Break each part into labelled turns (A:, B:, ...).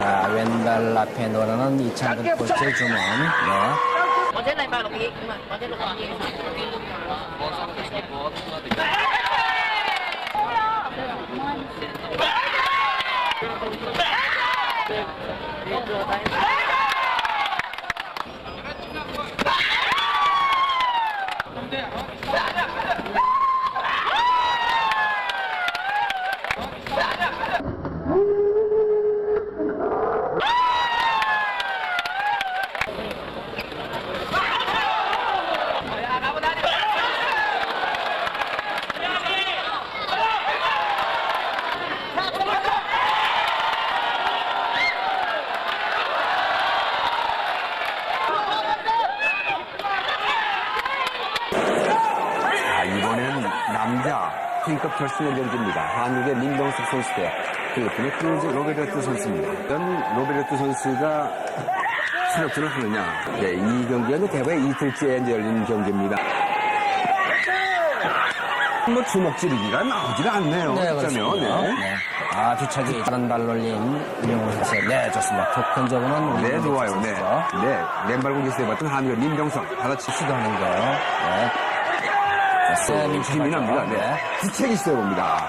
A: 아, 왼발 앞에 노라는 이창근 코치의 주문. 네.
B: 어제는 발 여기, 어제는 여기.
C: 네. 이번엔 남자 K급 결승의 경기입니다. 한국의 민병석 선수 대 필리핀의 크루즈 로베르트 선수입니다. 이런 로베르트 선수가 출력전을 하느냐. 네, 이 경기는 대회 이틀째 열린 경기입니다. 뭐 주먹 지르기가 나오지가 않네요.
A: 네. 그렇습니다.
C: 네.
A: 네. 아, 주차기 다른 발 올린 이용호 선수. 네, 좋습니다. 토큰적으로는 우리
C: 네, 좋아요. 네.
A: 선수죠.
C: 네. 맨발 공격에서 해봤던 한국의 민병석. 받아치
A: 시도하는 거. 네. 자,
C: 힘이 납니다. 네. 있어야 봅니다.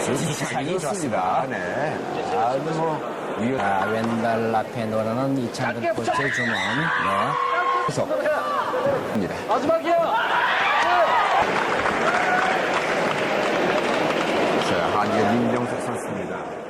A: 주차기 좋습니다.
C: 네. 아, 근데 뭐, 위험.
A: 자, 왼발 앞에 노라는 이창근 코치의 주문. 네.
C: 계속. 입니다. 자, 한국의 민병석